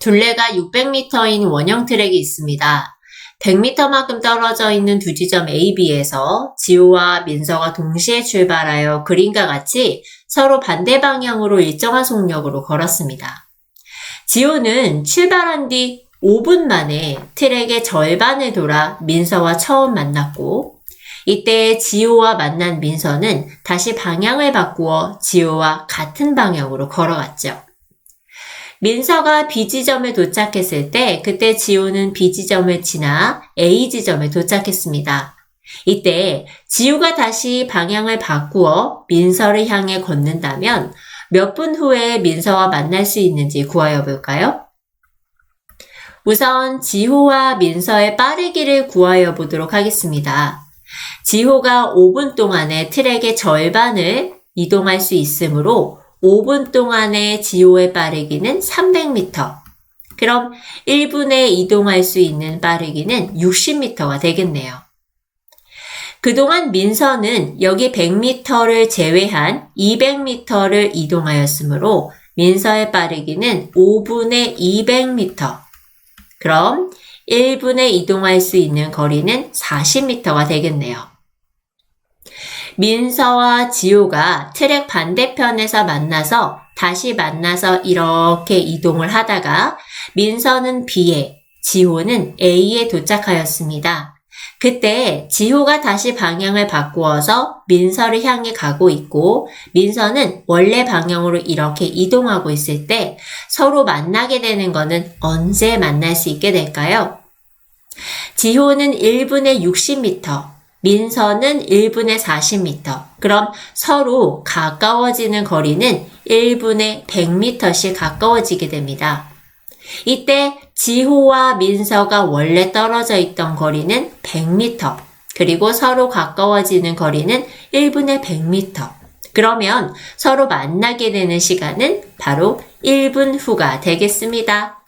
둘레가 600m인 원형 트랙이 있습니다. 100m만큼 떨어져 있는 두 지점 A, B에서 지호와 민서가 동시에 출발하여 그림과 같이 서로 반대 방향으로 일정한 속력으로 걸었습니다. 지호는 출발한 뒤 5분 만에 트랙의 절반을 돌아 민서와 처음 만났고 이때 지호와 만난 민서는 다시 방향을 바꾸어 지호와 같은 방향으로 걸어갔죠. 민서가 B 지점에 도착했을 때 그때 지호는 B 지점을 지나 A 지점에 도착했습니다. 이때 지호가 다시 방향을 바꾸어 민서를 향해 걷는다면 몇 분 후에 민서와 만날 수 있는지 구하여 볼까요? 우선 지호와 민서의 빠르기를 구하여 보도록 하겠습니다. 지호가 5분 동안에 트랙의 절반을 이동할 수 있으므로 5분 동안의 지호의 빠르기는 300m. 그럼 1분에 이동할 수 있는 빠르기는 60m가 되겠네요. 그동안 민서는 여기 100m를 제외한 200m를 이동하였으므로 민서의 빠르기는 5분에 200m. 그럼 1분에 이동할 수 있는 거리는 40m가 되겠네요. 민서와 지호가 트랙 반대편에서 만나서 다시 만나서 이렇게 이동을 하다가 민서는 B에, 지호는 A에 도착하였습니다. 그때 지호가 다시 방향을 바꾸어서 민서를 향해 가고 있고 민서는 원래 방향으로 이렇게 이동하고 있을 때 서로 만나게 되는 것은 언제 만날 수 있게 될까요? 지호는 1분에 60m, 민서는 1분에 40m. 그럼 서로 가까워지는 거리는 1분에 100m씩 가까워지게 됩니다. 이때 지호와 민서가 원래 떨어져 있던 거리는 100m. 그리고 서로 가까워지는 거리는 1분에 100m. 그러면 서로 만나게 되는 시간은 바로 1분 후가 되겠습니다.